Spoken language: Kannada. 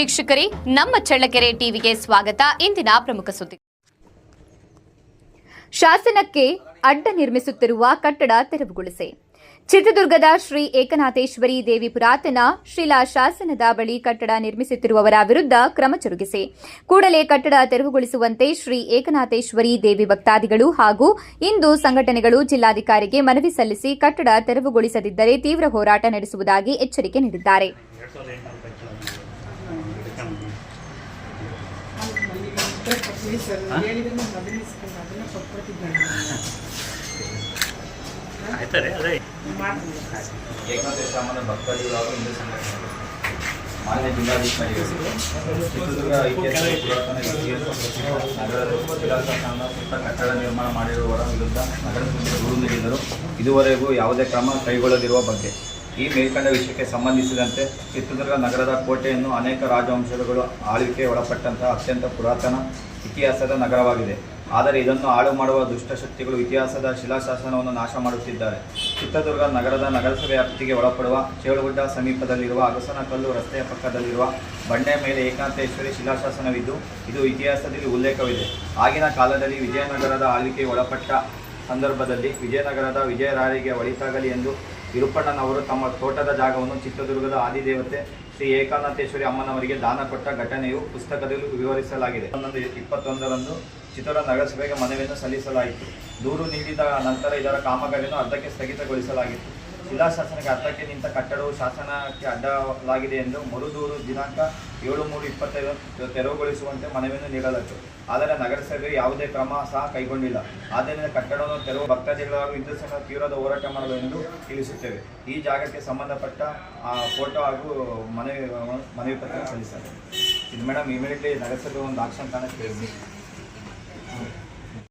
ವೀಕ್ಷಕರೇ, ನಮ್ಮ ಚಳ್ಳಕೆರೆ ಟಿವಿಗೆ ಸ್ವಾಗತ. ಇಂದಿನ ಪ್ರಮುಖ ಸುದ್ದಿ. ಶಾಸನಕ್ಕೆ ಅಡ್ಡ ನಿರ್ಮಿಸುತ್ತಿರುವ ಕಟ್ಟಡ ತೆರವುಗೊಳಿಸಿ. ಚಿತ್ರದುರ್ಗದ ಶ್ರೀ ಏಕನಾಥೇಶ್ವರಿ ದೇವಿ ಪುರಾತನ ಶಿಲಾ ಶಾಸನದ ಬಳಿ ಕಟ್ಟಡ ನಿರ್ಮಿಸುತ್ತಿರುವವರ ವಿರುದ್ಧ ಕ್ರಮ ಜರುಗಿಸಿ. ಕೂಡಲೇ ಕಟ್ಟಡ ತೆರವುಗೊಳಿಸುವಂತೆ ಶ್ರೀ ಏಕನಾಥೇಶ್ವರಿ ದೇವಿ ಭಕ್ತಾದಿಗಳು ಹಾಗೂ ಹಿಂದೂ ಸಂಘಟನೆಗಳು ಜಿಲ್ಲಾಧಿಕಾರಿಗೆ ಮನವಿ ಸಲ್ಲಿಸಿ ಕಟ್ಟಡ ತೆರವುಗೊಳಿಸದಿದ್ದರೆ ತೀವ್ರ ಹೋರಾಟ ನಡೆಸುವುದಾಗಿ ಎಚ್ಚರಿಕೆ ನೀಡಿದ್ದಾರೆ. ಅದೇ ಕಟ್ಟಡ ನಿರ್ಮಾಣ ಮಾಡಿರುವವರ ವಿರುದ್ಧ ನಗರ ಸಮಿತಿ ದೂರು ನೀಡಿದರು ಇದುವರೆಗೂ ಯಾವುದೇ ಕ್ರಮ ಕೈಗೊಳ್ಳದಿರುವ ಬಗ್ಗೆ ಈ ಮೇಲ್ಕಂಡ ವಿಷಯಕ್ಕೆ ಸಂಬಂಧಿಸಿದಂತೆ ಚಿತ್ರದುರ್ಗ ನಗರದ ಕೋಟೆಯನ್ನು ಅನೇಕ ರಾಜವಂಶಗಳು ಆಳ್ವಿಕೆ ಒಳಪಟ್ಟಂತಹ ಅತ್ಯಂತ ಪುರಾತನ ಇತಿಹಾಸದ ನಗರವಾಗಿದೆ. ಆದರೆ ಇದನ್ನು ಹಾಳು ಮಾಡುವ ದುಷ್ಟಶಕ್ತಿಗಳು ಇತಿಹಾಸದ ಶಿಲಾಶಾಸನವನ್ನು ನಾಶ ಮಾಡುತ್ತಿದ್ದಾರೆ. ಚಿತ್ರದುರ್ಗ ನಗರದ ನಗರಸಭೆ ವ್ಯಾಪ್ತಿಗೆ ಒಳಪಡುವ ಚೇಳುಗುಡ್ಡ ಸಮೀಪದಲ್ಲಿರುವ ಅಗಸನಕಲ್ಲು ರಸ್ತೆಯ ಪಕ್ಕದಲ್ಲಿರುವ ಬಂಡೆ ಮೇಲೆ ಏಕಾಂತೇಶ್ವರಿ ಶಿಲಾಶಾಸನವಿದ್ದು, ಇದು ಇತಿಹಾಸದಲ್ಲಿ ಉಲ್ಲೇಖವಿದೆ. ಆಗಿನ ಕಾಲದಲ್ಲಿ ವಿಜಯನಗರದ ಆಳ್ವಿಕೆ ಒಳಪಟ್ಟ ಸಂದರ್ಭದಲ್ಲಿ ವಿಜಯನಗರದ ವಿಜಯರಾಯರಿಗೆ ಒಳಿತಾಗಲಿ ಎಂದು ವಿರುಪಣ್ಣನವರು ತಮ್ಮ ತೋಟದ ಜಾಗವನ್ನು ಚಿತ್ರದುರ್ಗದ ಆದಿದೇವತೆ ಶ್ರೀ ಏಕಾನಾಥೇಶ್ವರಿ ಅಮ್ಮನವರಿಗೆ ದಾನ ಕೊಟ್ಟ ಘಟನೆಯು ಪುಸ್ತಕದಲ್ಲಿ ವಿವರಿಸಲಾಗಿದೆ. ಹನ್ನೊಂದು ಇಪ್ಪತ್ತೊಂದರಂದು ಚಿತ್ರದುರ್ಗ ನಗರಸಭೆಗೆ ಮನವಿಯನ್ನು ಸಲ್ಲಿಸಲಾಯಿತು. ದೂರು ನೀಡಿದ ನಂತರ ಇದರ ಕಾಮಗಾರಿಯನ್ನು ಅರ್ಧಕ್ಕೆ ಸ್ಥಗಿತಗೊಳಿಸಲಾಗಿತ್ತು. ಶಿಲಾಶಾಸನಕ್ಕೆ ಅರ್ಧಕ್ಕೆ ನಿಂತ ಕಟ್ಟಡವು ಶಾಸನಕ್ಕೆ ಅಡ್ಡಲಾಗಿದೆ ಎಂದು ಮರುದೂರು ದಿನಾಂಕ ಏಳು ಮೂರು ಇಪ್ಪತ್ತೈದು ತೆರವುಗೊಳಿಸುವಂತೆ ಮನವಿಯನ್ನು ನೀಡಲಾಯಿತು. ಆದರೆ ನಗರಸಭೆ ಯಾವುದೇ ಕ್ರಮ ಸಹ ಕೈಗೊಂಡಿಲ್ಲ. ಆದ್ದರಿಂದ ಕಟ್ಟಡವನ್ನು ತೆರವು ಭಕ್ತಾದಿಗಳು ಹಾಗೂ ಹಿಂದೂ ಸಂಘ ತೀವ್ರದ ಹೋರಾಟ ಮಾಡಲು ಎಂದು ತಿಳಿಸುತ್ತೇವೆ. ಈ ಜಾಗಕ್ಕೆ ಸಂಬಂಧಪಟ್ಟ ಫೋಟೋ ಹಾಗೂ ಮನವಿ ಮನವಿ ಪತ್ರ ಸಲ್ಲಿಸಲಾಗಿದೆ. ಇದು ಮೇಡಮ್ ಇಮಿಡಿಯೇಟ್ಲಿ ನಗರಸಭೆ ಒಂದು ಆಕ್ಷನ್ ತಾನೇ ಕೇಳಿದ್ವಿ